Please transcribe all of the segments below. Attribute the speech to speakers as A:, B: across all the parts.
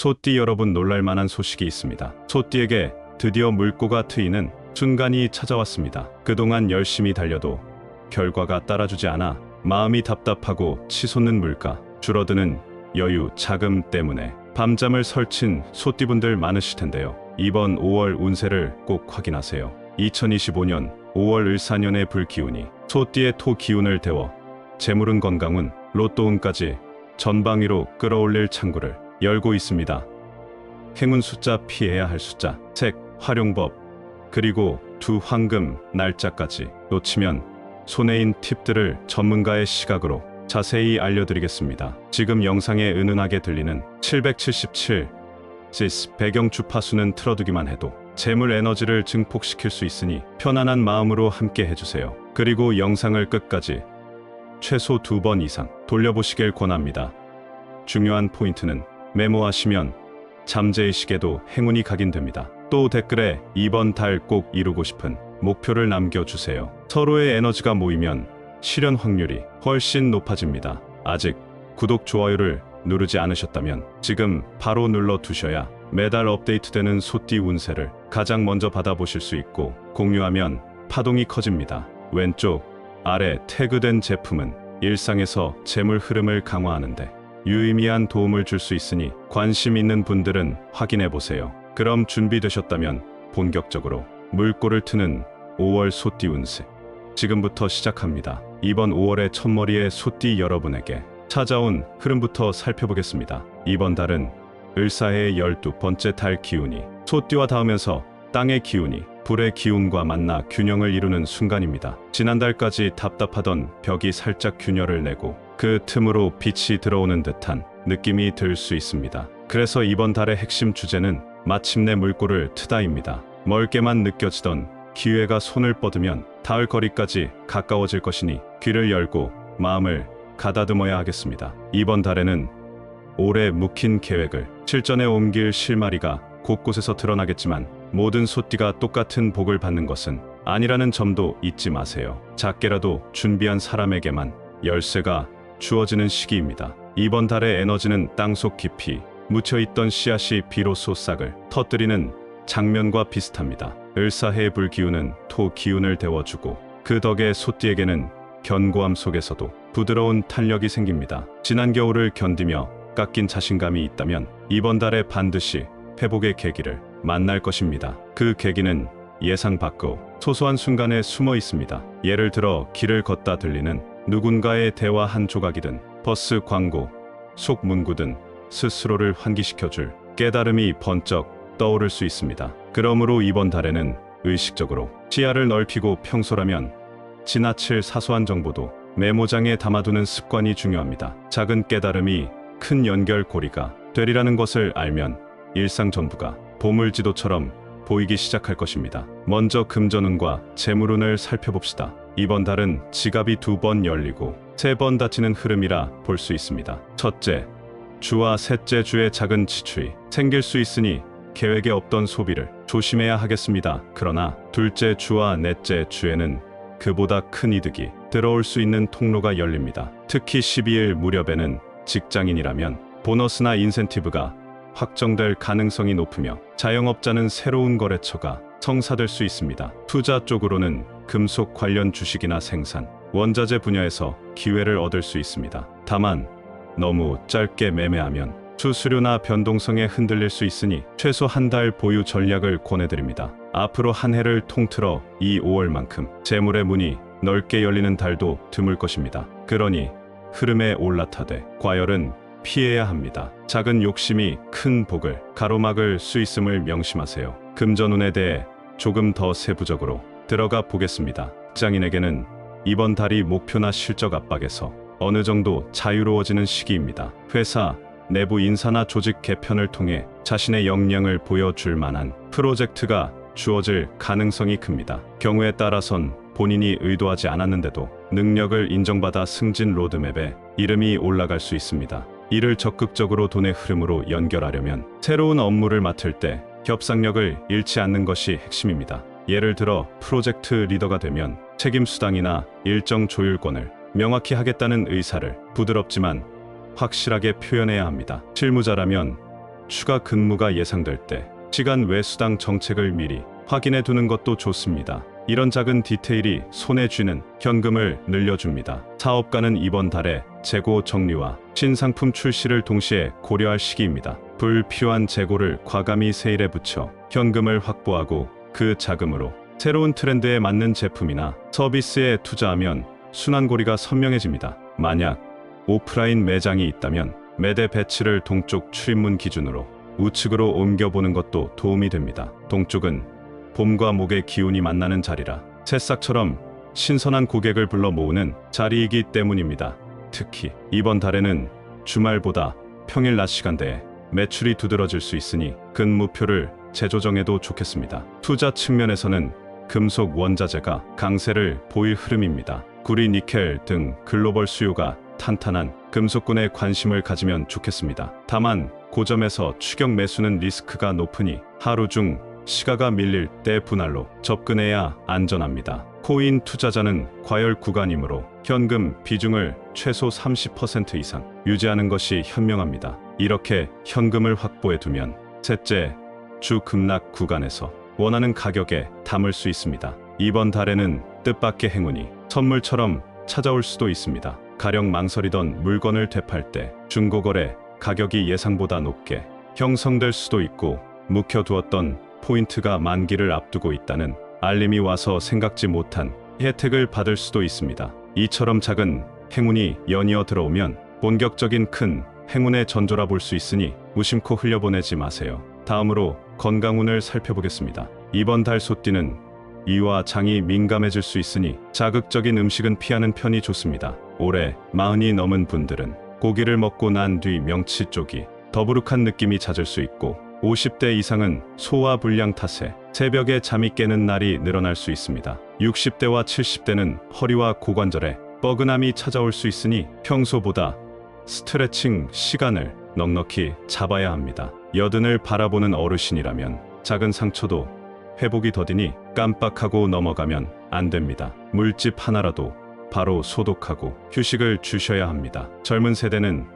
A: 소띠 여러분 놀랄만한 소식이 있습니다. 소띠에게 드디어 물꼬가 트이는 순간이 찾아왔습니다. 그동안 열심히 달려도 결과가 따라주지 않아 마음이 답답하고 치솟는 물가, 줄어드는 여유, 자금 때문에 밤잠을 설친 소띠분들 많으실 텐데요. 이번 5월 운세를 꼭 확인하세요. 2025년 5월 을사년의 불기운이 소띠의 토 기운을 데워 재물운 건강운, 로또운까지 전방위로 끌어올릴 창구를 열고 있습니다. 행운 숫자 피해야 할 숫자, 색, 활용법, 그리고 두 황금 날짜까지 놓치면 손해인 팁들을 전문가의 시각으로 자세히 알려드리겠습니다. 지금 영상에 은은하게 들리는 777 시스 배경 주파수는 틀어두기만 해도 재물 에너지를 증폭시킬 수 있으니 편안한 마음으로 함께 해주세요. 그리고 영상을 끝까지 최소 두 번 이상 돌려보시길 권합니다. 중요한 포인트는 메모하시면 잠재의식에도 행운이 각인됩니다. 또 댓글에 이번 달 꼭 이루고 싶은 목표를 남겨주세요. 서로의 에너지가 모이면 실현 확률이 훨씬 높아집니다. 아직 구독, 좋아요를 누르지 않으셨다면 지금 바로 눌러 두셔야 매달 업데이트되는 소띠 운세를 가장 먼저 받아보실 수 있고 공유하면 파동이 커집니다. 왼쪽 아래 태그된 제품은 일상에서 재물 흐름을 강화하는데 유의미한 도움을 줄 수 있으니 관심 있는 분들은 확인해 보세요. 그럼 준비되셨다면 본격적으로 물꼬를 트는 5월 소띠 운세 지금부터 시작합니다. 이번 5월의 첫머리의 소띠 여러분에게 찾아온 흐름부터 살펴보겠습니다. 이번 달은 을사의 12번째 달 기운이 소띠와 닿으면서 땅의 기운이 불의 기운과 만나 균형을 이루는 순간입니다. 지난달까지 답답하던 벽이 살짝 균열을 내고 그 틈으로 빛이 들어오는 듯한 느낌이 들 수 있습니다. 그래서 이번 달의 핵심 주제는 마침내 물꼬를 트다입니다. 멀게만 느껴지던 기회가 손을 뻗으면 닿을 거리까지 가까워질 것이니 귀를 열고 마음을 가다듬어야 하겠습니다. 이번 달에는 올해 묵힌 계획을 실전에 옮길 실마리가 곳곳에서 드러나겠지만 모든 소띠가 똑같은 복을 받는 것은 아니라는 점도 잊지 마세요. 작게라도 준비한 사람에게만 열쇠가 주어지는 시기입니다. 이번 달의 에너지는 땅속 깊이 묻혀있던 씨앗이 비로소 싹을 터뜨리는 장면과 비슷합니다. 을사해의 불기운은 토 기운을 데워주고 그 덕에 소띠에게는 견고함 속에서도 부드러운 탄력이 생깁니다. 지난 겨울을 견디며 깎인 자신감이 있다면 이번 달에 반드시 회복의 계기를 만날 것입니다. 그 계기는 예상 밖의 소소한 순간에 숨어 있습니다. 예를 들어 길을 걷다 들리는 누군가의 대화 한 조각이든 버스 광고, 속 문구든 스스로를 환기시켜줄 깨달음이 번쩍 떠오를 수 있습니다. 그러므로 이번 달에는 의식적으로 시야를 넓히고 평소라면 지나칠 사소한 정보도 메모장에 담아두는 습관이 중요합니다. 작은 깨달음이 큰 연결고리가 되리라는 것을 알면 일상 전부가 보물지도처럼 보이기 시작할 것입니다. 먼저 금전운과 재물운을 살펴봅시다. 이번 달은 지갑이 두 번 열리고 세 번 닫히는 흐름이라 볼 수 있습니다. 첫째, 주와 셋째 주의 작은 지출이 생길 수 있으니 계획에 없던 소비를 조심해야 하겠습니다. 그러나 둘째 주와 넷째 주에는 그보다 큰 이득이 들어올 수 있는 통로가 열립니다. 특히 12일 무렵에는 직장인이라면 보너스나 인센티브가 확정될 가능성이 높으며 자영업자는 새로운 거래처가 성사될 수 있습니다. 투자 쪽으로는 금속 관련 주식이나 생산, 원자재 분야에서 기회를 얻을 수 있습니다. 다만 너무 짧게 매매하면 수수료나 변동성에 흔들릴 수 있으니 최소 한 달 보유 전략을 권해드립니다. 앞으로 한 해를 통틀어 이 5월만큼 재물의 문이 넓게 열리는 달도 드물 것입니다. 그러니 흐름에 올라타되 과열은 피해야 합니다. 작은 욕심이 큰 복을 가로막을 수 있음을 명심하세요. 금전운에 대해 조금 더 세부적으로 들어가 보겠습니다. 직장인에게는 이번 달이 목표나 실적 압박에서 어느 정도 자유로워지는 시기입니다. 회사, 내부 인사나 조직 개편을 통해 자신의 역량을 보여줄 만한 프로젝트가 주어질 가능성이 큽니다. 경우에 따라선 본인이 의도하지 않았는데도 능력을 인정받아 승진 로드맵에 이름이 올라갈 수 있습니다. 이를 적극적으로 돈의 흐름으로 연결하려면 새로운 업무를 맡을 때 협상력을 잃지 않는 것이 핵심입니다. 예를 들어 프로젝트 리더가 되면 책임 수당이나 일정 조율권을 명확히 하겠다는 의사를 부드럽지만 확실하게 표현해야 합니다. 실무자라면 추가 근무가 예상될 때 시간 외 수당 정책을 미리 확인해 두는 것도 좋습니다. 이런 작은 디테일이 손에 쥐는 현금을 늘려줍니다. 사업가는 이번 달에 재고 정리와 신상품 출시를 동시에 고려할 시기입니다. 불필요한 재고를 과감히 세일에 붙여 현금을 확보하고 그 자금으로 새로운 트렌드에 맞는 제품이나 서비스에 투자하면 순환고리가 선명해집니다. 만약 오프라인 매장이 있다면 매대 배치를 동쪽 출입문 기준으로 우측으로 옮겨보는 것도 도움이 됩니다. 동쪽은 봄과 목의 기운이 만나는 자리라 새싹처럼 신선한 고객을 불러 모으는 자리이기 때문입니다. 특히 이번 달에는 주말보다 평일 낮 시간대에 매출이 두드러질 수 있으니 근무표를 재조정해도 좋겠습니다. 투자 측면에서는 금속 원자재가 강세를 보일 흐름입니다. 구리, 니켈 등 글로벌 수요가 탄탄한 금속군에 관심을 가지면 좋겠습니다. 다만 고점에서 추격 매수는 리스크가 높으니 하루 중 시가가 밀릴 때 분할로 접근해야 안전합니다. 코인 투자자는 과열 구간이므로 현금 비중을 최소 30% 이상 유지하는 것이 현명합니다. 이렇게 현금을 확보해 두면 셋째 주 급락 구간에서 원하는 가격에 담을 수 있습니다. 이번 달에는 뜻밖의 행운이 선물처럼 찾아올 수도 있습니다. 가령 망설이던 물건을 되팔 때 중고거래 가격이 예상보다 높게 형성될 수도 있고 묵혀두었던 포인트가 만기를 앞두고 있다는 알림이 와서 생각지 못한 혜택을 받을 수도 있습니다. 이처럼 작은 행운이 연이어 들어오면 본격적인 큰 행운의 전조라 볼 수 있으니 무심코 흘려보내지 마세요. 다음으로 건강운을 살펴보겠습니다. 이번 달 소띠는 이와 장이 민감해질 수 있으니 자극적인 음식은 피하는 편이 좋습니다. 올해 마흔이 넘은 분들은 고기를 먹고 난 뒤 명치 쪽이 더부룩한 느낌이 잦을 수 있고 50대 이상은 소화 불량 탓에 새벽에 잠이 깨는 날이 늘어날 수 있습니다. 60대와 70대는 허리와 고관절에 뻐근함이 찾아올 수 있으니 평소보다 스트레칭 시간을 넉넉히 잡아야 합니다. 여든을 바라보는 어르신이라면 작은 상처도 회복이 더디니 깜빡하고 넘어가면 안 됩니다. 물집 하나라도 바로 소독하고 휴식을 주셔야 합니다. 젊은 세대는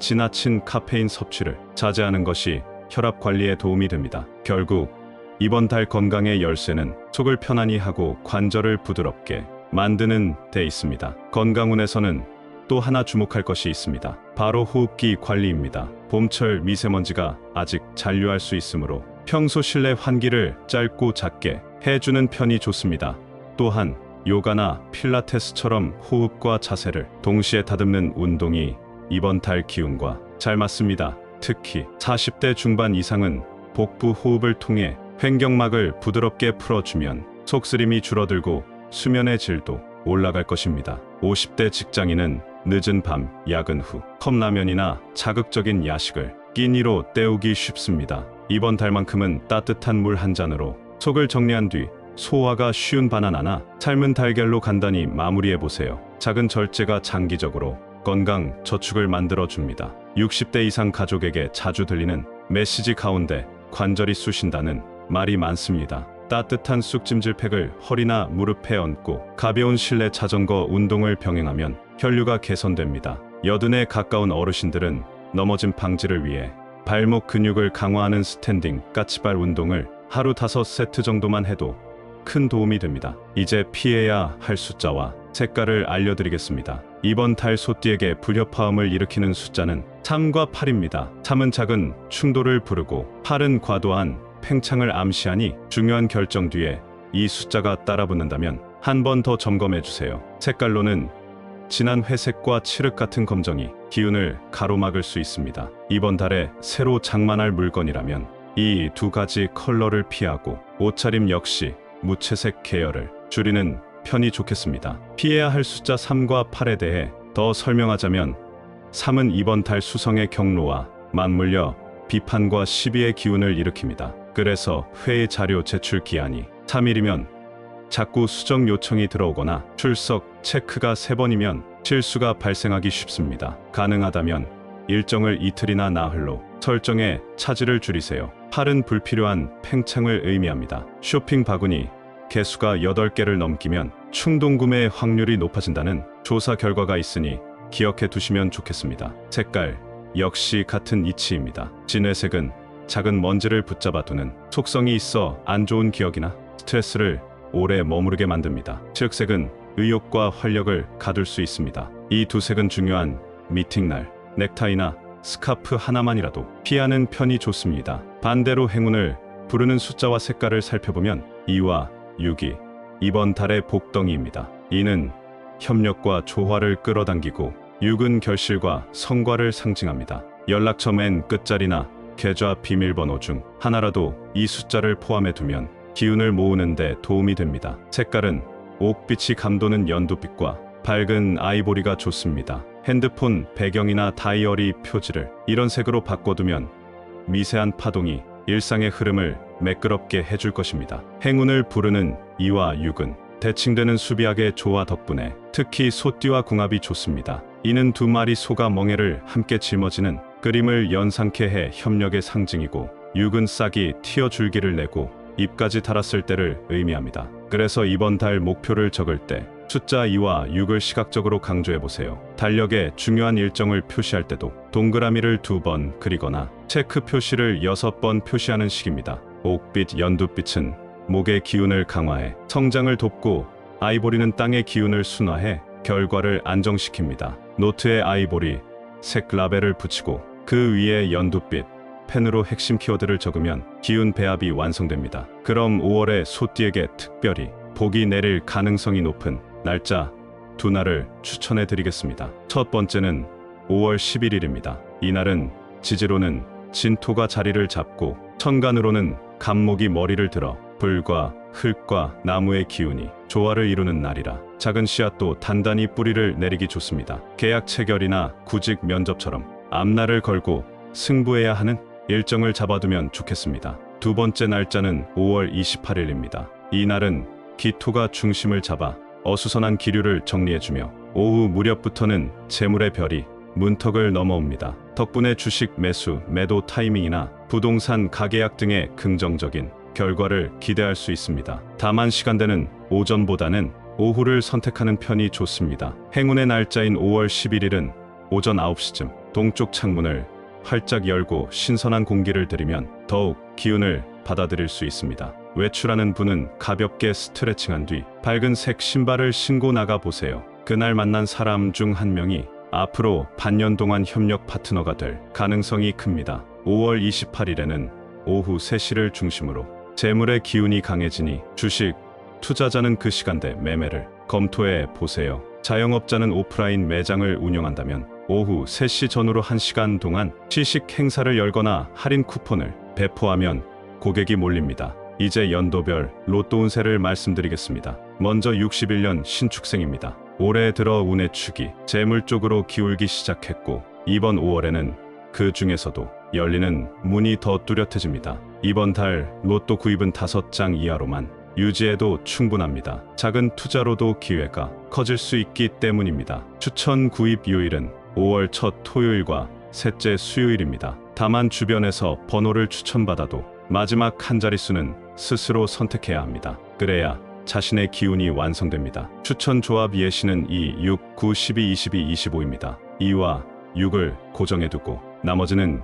A: 지나친 카페인 섭취를 자제하는 것이 혈압 관리에 도움이 됩니다. 결국 이번 달 건강의 열쇠는 속을 편안히 하고 관절을 부드럽게 만드는 데 있습니다. 건강운에서는 또 하나 주목할 것이 있습니다. 바로 호흡기 관리입니다. 봄철 미세먼지가 아직 잔류할 수 있으므로 평소 실내 환기를 짧고 작게 해주는 편이 좋습니다. 또한 요가나 필라테스처럼 호흡과 자세를 동시에 다듬는 운동이 이번 달 기운과 잘 맞습니다. 특히 40대 중반 이상은 복부 호흡을 통해 횡격막을 부드럽게 풀어주면 속쓰림이 줄어들고 수면의 질도 올라갈 것입니다. 50대 직장인은 늦은 밤, 야근 후 컵라면이나 자극적인 야식을 끼니로 때우기 쉽습니다. 이번 달만큼은 따뜻한 물 한 잔으로 속을 정리한 뒤 소화가 쉬운 바나나나 삶은 달걀로 간단히 마무리해 보세요. 작은 절제가 장기적으로 건강 저축을 만들어 줍니다. 60대 이상 가족에게 자주 들리는 메시지 가운데 관절이 쑤신다는 말이 많습니다. 따뜻한 쑥찜질팩을 허리나 무릎에 얹고 가벼운 실내 자전거 운동을 병행하면 혈류가 개선됩니다. 여든에 가까운 어르신들은 넘어짐 방지를 위해 발목 근육을 강화하는 스탠딩 까치발 운동을 하루 5세트 정도만 해도 큰 도움이 됩니다. 이제 피해야 할 숫자와 색깔을 알려드리겠습니다. 이번 달 소띠에게 불협화음을 일으키는 숫자는 3과 8입니다. 3은 작은 충돌을 부르고 8은 과도한 팽창을 암시하니 중요한 결정 뒤에 이 숫자가 따라붙는다면 한 번 더 점검해 주세요. 색깔로는 진한 회색과 칠흑 같은 검정이 기운을 가로막을 수 있습니다. 이번 달에 새로 장만할 물건이라면 이 두 가지 컬러를 피하고 옷차림 역시 무채색 계열을 줄이는 편이 좋겠습니다. 피해야 할 숫자 3과 8에 대해 더 설명하자면 3은 이번 달 수성의 경로와 맞물려 비판과 시비의 기운을 일으킵니다. 그래서 회의 자료 제출 기한이 3일이면 자꾸 수정 요청이 들어오거나 출석 체크가 3번이면 실수가 발생하기 쉽습니다. 가능하다면 일정을 이틀이나 나흘로 설정해 차질을 줄이세요. 8은 불필요한 팽창을 의미합니다. 쇼핑 바구니 개수가 8개를 넘기면 충동 구매 확률이 높아진다는 조사 결과가 있으니 기억해 두시면 좋겠습니다. 색깔 역시 같은 이치입니다. 진회색은 작은 먼지를 붙잡아 두는 속성이 있어 안 좋은 기억이나 스트레스를 오래 머무르게 만듭니다. 칠흑색은 의욕과 활력을 가둘 수 있습니다. 이 두 색은 중요한 미팅날, 넥타이나 스카프 하나만이라도 피하는 편이 좋습니다. 반대로 행운을 부르는 숫자와 색깔을 살펴보면 2와 6이 이번 달의 복덩이입니다. 2는 협력과 조화를 끌어당기고 6은 결실과 성과를 상징합니다. 연락처 맨 끝자리나 계좌 비밀번호 중 하나라도 이 숫자를 포함해 두면 기운을 모으는 데 도움이 됩니다. 색깔은 옥빛이 감도는 연두빛과 밝은 아이보리가 좋습니다. 핸드폰 배경이나 다이어리 표지를 이런 색으로 바꿔두면 미세한 파동이 일상의 흐름을 매끄럽게 해줄 것입니다. 행운을 부르는 2와 6은 대칭되는 수비학의 조화 덕분에 특히 소띠와 궁합이 좋습니다. 이는 두 마리 소가 멍에를 함께 짊어지는 그림을 연상케 해 협력의 상징이고 6은 싹이 튀어 줄기를 내고 잎까지 달았을 때를 의미합니다. 그래서 이번 달 목표를 적을 때 숫자 2와 6을 시각적으로 강조해 보세요. 달력에 중요한 일정을 표시할 때도 동그라미를 두 번 그리거나 체크 표시를 여섯 번 표시하는 식입니다. 옥빛, 연두빛은 목의 기운을 강화해 성장을 돕고 아이보리는 땅의 기운을 순화해 결과를 안정시킵니다. 노트에 아이보리 색 라벨을 붙이고 그 위에 연두빛 펜으로 핵심 키워드를 적으면 기운 배합이 완성됩니다. 그럼 5월에 소띠에게 특별히 복이 내릴 가능성이 높은 날짜 두 날을 추천해 드리겠습니다. 첫 번째는 5월 11일입니다. 이날은 지지로는 진토가 자리를 잡고 천간으로는 간목이 머리를 들어 불과 흙과 나무의 기운이 조화를 이루는 날이라 작은 씨앗도 단단히 뿌리를 내리기 좋습니다. 계약 체결이나 구직 면접처럼 앞날을 걸고 승부해야 하는 일정을 잡아두면 좋겠습니다. 두 번째 날짜는 5월 28일입니다. 이 날은 기토가 중심을 잡아 어수선한 기류를 정리해주며 오후 무렵부터는 재물의 별이 문턱을 넘어옵니다. 덕분에 주식 매수, 매도 타이밍이나 부동산 가계약 등의 긍정적인 결과를 기대할 수 있습니다. 다만 시간대는 오전보다는 오후를 선택하는 편이 좋습니다. 행운의 날짜인 5월 11일은 오전 9시쯤 동쪽 창문을 활짝 열고 신선한 공기를 들이면 더욱 기운을 받아들일 수 있습니다. 외출하는 분은 가볍게 스트레칭한 뒤 밝은 색 신발을 신고 나가 보세요. 그날 만난 사람 중 한 명이 앞으로 반년 동안 협력 파트너가 될 가능성이 큽니다. 5월 28일에는 오후 3시를 중심으로 재물의 기운이 강해지니 주식, 투자자는 그 시간대 매매를 검토해 보세요. 자영업자는 오프라인 매장을 운영한다면 오후 3시 전후로 1시간 동안 시식 행사를 열거나 할인 쿠폰을 배포하면 고객이 몰립니다. 이제 연도별 로또 운세를 말씀드리겠습니다. 먼저 61년 신축생입니다. 올해 들어 운의 축이 재물 쪽으로 기울기 시작했고 이번 5월에는 그 중에서도 열리는 문이 더 뚜렷해집니다. 이번 달 로또 구입은 5장 이하로만 유지해도 충분합니다. 작은 투자로도 기회가 커질 수 있기 때문입니다. 추천 구입 요일은 5월 첫 토요일과 셋째 수요일입니다. 다만 주변에서 번호를 추천받아도 마지막 한 자릿수는 스스로 선택해야 합니다. 그래야 자신의 기운이 완성됩니다. 추천 조합 예시는 2, 6, 9, 12, 22, 25입니다. 2와 6을 고정해두고 나머지는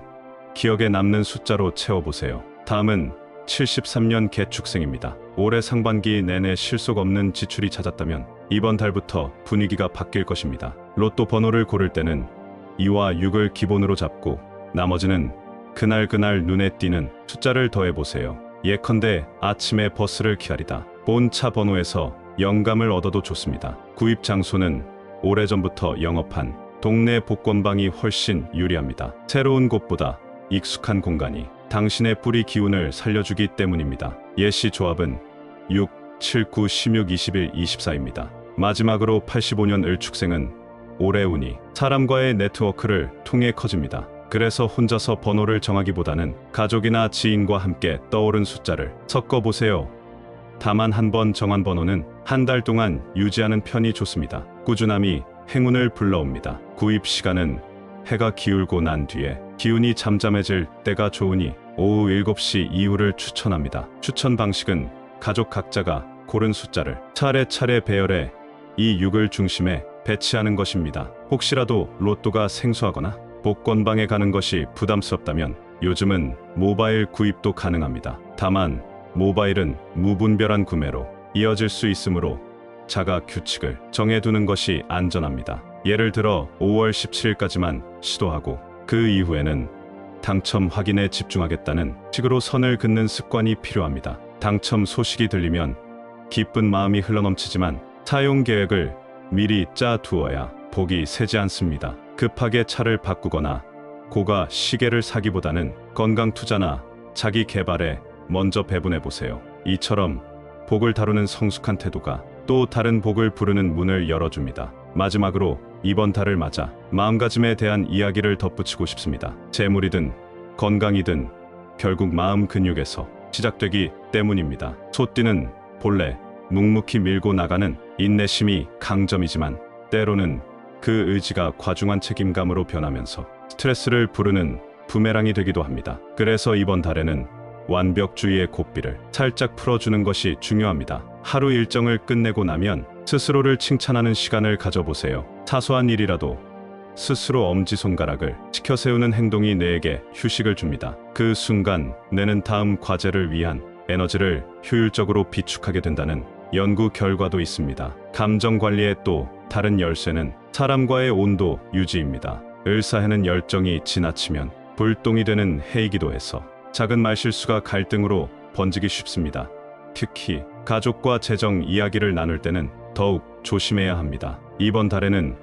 A: 기억에 남는 숫자로 채워보세요. 다음은 73년 개축생입니다. 올해 상반기 내내 실속 없는 지출이 찾았다면 이번 달부터 분위기가 바뀔 것입니다. 로또 번호를 고를 때는 2와 6을 기본으로 잡고 나머지는 그날 그날 눈에 띄는 숫자를 더해보세요. 예컨대 아침에 버스를 기다리다 본 차 번호에서 영감을 얻어도 좋습니다. 구입 장소는 오래전부터 영업한 동네 복권방이 훨씬 유리합니다. 새로운 곳보다 익숙한 공간이 당신의 뿌리 기운을 살려주기 때문입니다. 예시 조합은 6, 7, 9, 16, 21, 24입니다. 마지막으로 85년 을축생은 올해 운이 사람과의 네트워크를 통해 커집니다. 그래서 혼자서 번호를 정하기보다는 가족이나 지인과 함께 떠오른 숫자를 섞어보세요. 다만 한 번 정한 번호는 한 달 동안 유지하는 편이 좋습니다. 꾸준함이 행운을 불러옵니다. 구입 시간은 해가 기울고 난 뒤에 기운이 잠잠해질 때가 좋으니 오후 7시 이후를 추천합니다. 추천 방식은 가족 각자가 고른 숫자를 차례차례 배열해 이 6을 중심에 배치하는 것입니다. 혹시라도 로또가 생소하거나 복권방에 가는 것이 부담스럽다면 요즘은 모바일 구입도 가능합니다. 다만 모바일은 무분별한 구매로 이어질 수 있으므로 자가 규칙을 정해두는 것이 안전합니다. 예를 들어 5월 17일까지만 시도하고 그 이후에는 당첨 확인에 집중하겠다는 식으로 선을 긋는 습관이 필요합니다. 당첨 소식이 들리면 기쁜 마음이 흘러넘치지만 사용 계획을 미리 짜 두어야 복이 새지 않습니다. 급하게 차를 바꾸거나 고가 시계를 사기보다는 건강 투자나 자기 개발에 먼저 배분해 보세요. 이처럼 복을 다루는 성숙한 태도가 또 다른 복을 부르는 문을 열어줍니다. 마지막으로 이번 달을 맞아 마음가짐에 대한 이야기를 덧붙이고 싶습니다. 재물이든 건강이든 결국 마음 근육에서 시작되기 때문입니다. 소띠는 본래 묵묵히 밀고 나가는 인내심이 강점이지만 때로는 그 의지가 과중한 책임감으로 변하면서 스트레스를 부르는 부메랑이 되기도 합니다. 그래서 이번 달에는 완벽주의의 고삐를 살짝 풀어주는 것이 중요합니다. 하루 일정을 끝내고 나면 스스로를 칭찬하는 시간을 가져보세요. 사소한 일이라도 스스로 엄지손가락을 지켜 세우는 행동이 뇌에게 휴식을 줍니다. 그 순간 뇌는 다음 과제를 위한 에너지를 효율적으로 비축하게 된다는 연구 결과도 있습니다. 감정 관리의 또 다른 열쇠는 사람과의 온도 유지입니다. 을사해는 열정이 지나치면 불똥이 되는 해이기도 해서 작은 말실수가 갈등으로 번지기 쉽습니다. 특히 가족과 재정 이야기를 나눌 때는 더욱 조심해야 합니다. 이번 달에는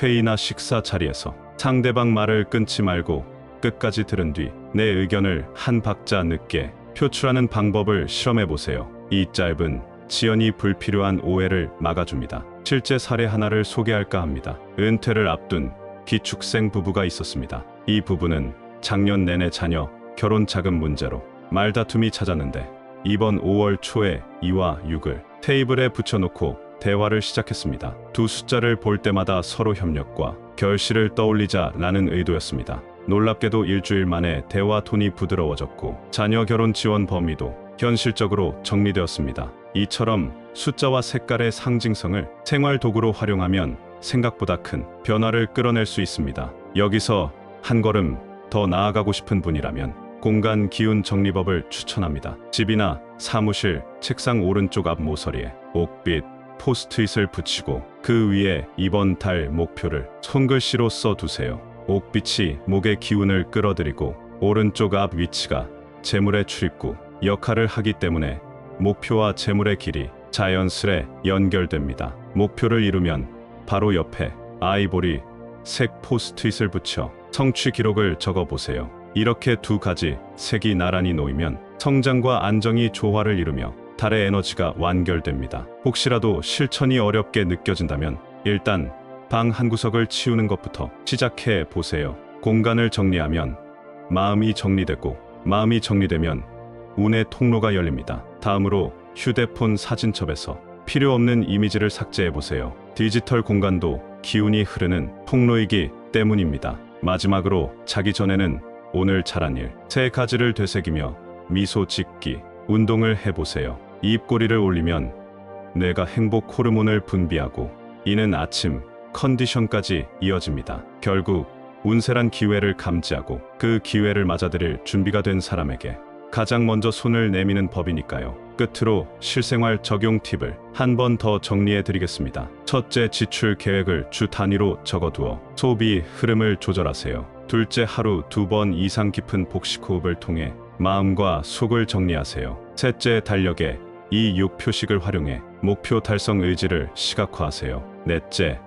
A: 회의나 식사 자리에서 상대방 말을 끊지 말고 끝까지 들은 뒤 내 의견을 한 박자 늦게 표출하는 방법을 실험해 보세요. 이 짧은 지연이 불필요한 오해를 막아줍니다. 실제 사례 하나를 소개할까 합니다. 은퇴를 앞둔 기축생 부부가 있었습니다. 이 부부는 작년 내내 자녀 결혼 자금 문제로 말다툼이 찾았는데 이번 5월 초에 2와 6을 테이블에 붙여놓고 대화를 시작했습니다. 두 숫자를 볼 때마다 서로 협력과 결실을 떠올리자라는 의도였습니다. 놀랍게도 일주일 만에 대화 톤이 부드러워졌고 자녀 결혼 지원 범위도 현실적으로 정리되었습니다. 이처럼 숫자와 색깔의 상징성을 생활 도구로 활용하면 생각보다 큰 변화를 끌어낼 수 있습니다. 여기서 한 걸음 더 나아가고 싶은 분이라면 공간 기운 정리법을 추천합니다. 집이나 사무실 책상 오른쪽 앞 모서리에 옥빛 포스트잇을 붙이고 그 위에 이번 달 목표를 손글씨로 써두세요. 옥빛이 목의 기운을 끌어들이고 오른쪽 앞 위치가 재물의 출입구 역할을 하기 때문에 목표와 재물의 길이 자연스레 연결됩니다. 목표를 이루면 바로 옆에 아이보리 색 포스트잇을 붙여 성취 기록을 적어 보세요. 이렇게 두 가지 색이 나란히 놓이면 성장과 안정이 조화를 이루며 달의 에너지가 완결됩니다. 혹시라도 실천이 어렵게 느껴진다면 일단 방 한 구석을 치우는 것부터 시작해 보세요. 공간을 정리하면 마음이 정리되고 마음이 정리되면 운의 통로가 열립니다. 다음으로 휴대폰 사진첩에서 필요 없는 이미지를 삭제해 보세요. 디지털 공간도 기운이 흐르는 통로이기 때문입니다. 마지막으로 자기 전에는 오늘 잘한 일 세 가지를 되새기며 미소 짓기 운동을 해보세요. 입꼬리를 올리면 뇌가 행복 호르몬을 분비하고 이는 아침 컨디션까지 이어집니다. 결국 운세란 기회를 감지하고 그 기회를 맞아들일 준비가 된 사람에게 가장 먼저 손을 내미는 법이니까요. 끝으로 실생활 적용 팁을 한 번 더 정리해 드리겠습니다. 첫째, 지출 계획을 주 단위로 적어두어 소비 흐름을 조절하세요. 둘째, 하루 두 번 이상 깊은 복식 호흡을 통해 마음과 속을 정리하세요. 셋째, 달력에 이6 표식을 활용해 목표 달성 의지를 시각화하세요. 넷째,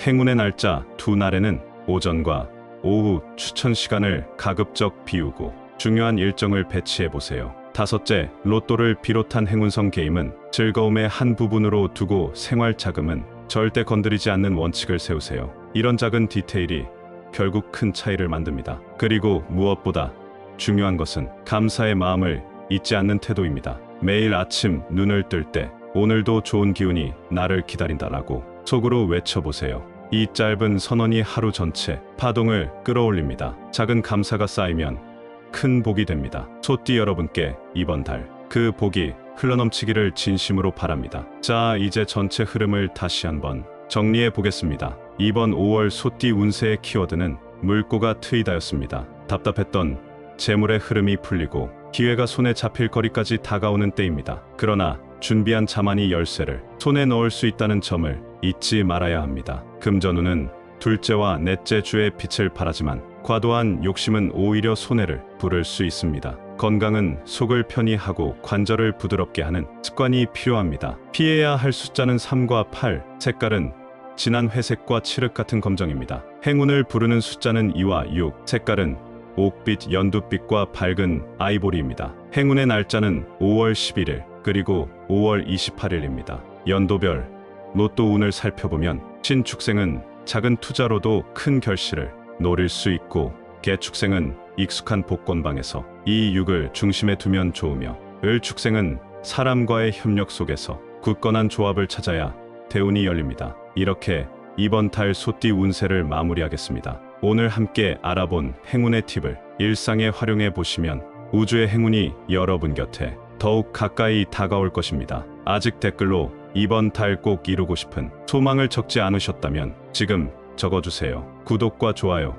A: 행운의 날짜 두 날에는 오전과 오후 추천 시간을 가급적 비우고 중요한 일정을 배치해 보세요. 다섯째, 로또를 비롯한 행운성 게임은 즐거움의 한 부분으로 두고 생활 자금은 절대 건드리지 않는 원칙을 세우세요. 이런 작은 디테일이 결국 큰 차이를 만듭니다. 그리고 무엇보다 중요한 것은 감사의 마음을 잊지 않는 태도입니다. 매일 아침 눈을 뜰 때 오늘도 좋은 기운이 나를 기다린다라고 속으로 외쳐보세요. 이 짧은 선언이 하루 전체 파동을 끌어올립니다. 작은 감사가 쌓이면 큰 복이 됩니다. 소띠 여러분께 이번 달 그 복이 흘러넘치기를 진심으로 바랍니다. 자, 이제 전체 흐름을 다시 한번 정리해 보겠습니다. 이번 5월 소띠 운세의 키워드는 물고가 트이다였습니다. 답답했던 재물의 흐름이 풀리고 기회가 손에 잡힐 거리까지 다가오는 때입니다. 그러나 준비한 자만이 열쇠를 손에 넣을 수 있다는 점을 잊지 말아야 합니다. 금전운은 둘째와 넷째 주의 빛을 발하지만 과도한 욕심은 오히려 손해를 부를 수 있습니다. 건강은 속을 편히 하고 관절을 부드럽게 하는 습관이 필요합니다. 피해야 할 숫자는 3과 8, 색깔은 진한 회색과 칠흑 같은 검정입니다. 행운을 부르는 숫자는 2와 6, 색깔은 옥빛, 연두빛과 밝은 아이보리입니다. 행운의 날짜는 5월 11일 그리고 5월 28일입니다. 연도별 로또 운을 살펴보면 신축생은 작은 투자로도 큰 결실을 노릴 수 있고 개축생은 익숙한 복권방에서 이 육을 중심에 두면 좋으며 을축생은 사람과의 협력 속에서 굳건한 조합을 찾아야 대운이 열립니다. 이렇게 이번 달 소띠 운세를 마무리하겠습니다. 오늘 함께 알아본 행운의 팁을 일상에 활용해 보시면 우주의 행운이 여러분 곁에 더욱 가까이 다가올 것입니다. 아직 댓글로 이번 달 꼭 이루고 싶은 소망을 적지 않으셨다면 지금 적어주세요. 구독과 좋아요,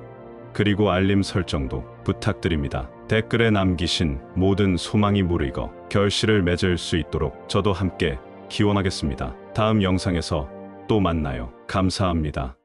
A: 그리고 알림 설정도 부탁드립니다. 댓글에 남기신 모든 소망이 무르익어 결실을 맺을 수 있도록 저도 함께 기원하겠습니다. 다음 영상에서 또 만나요. 감사합니다.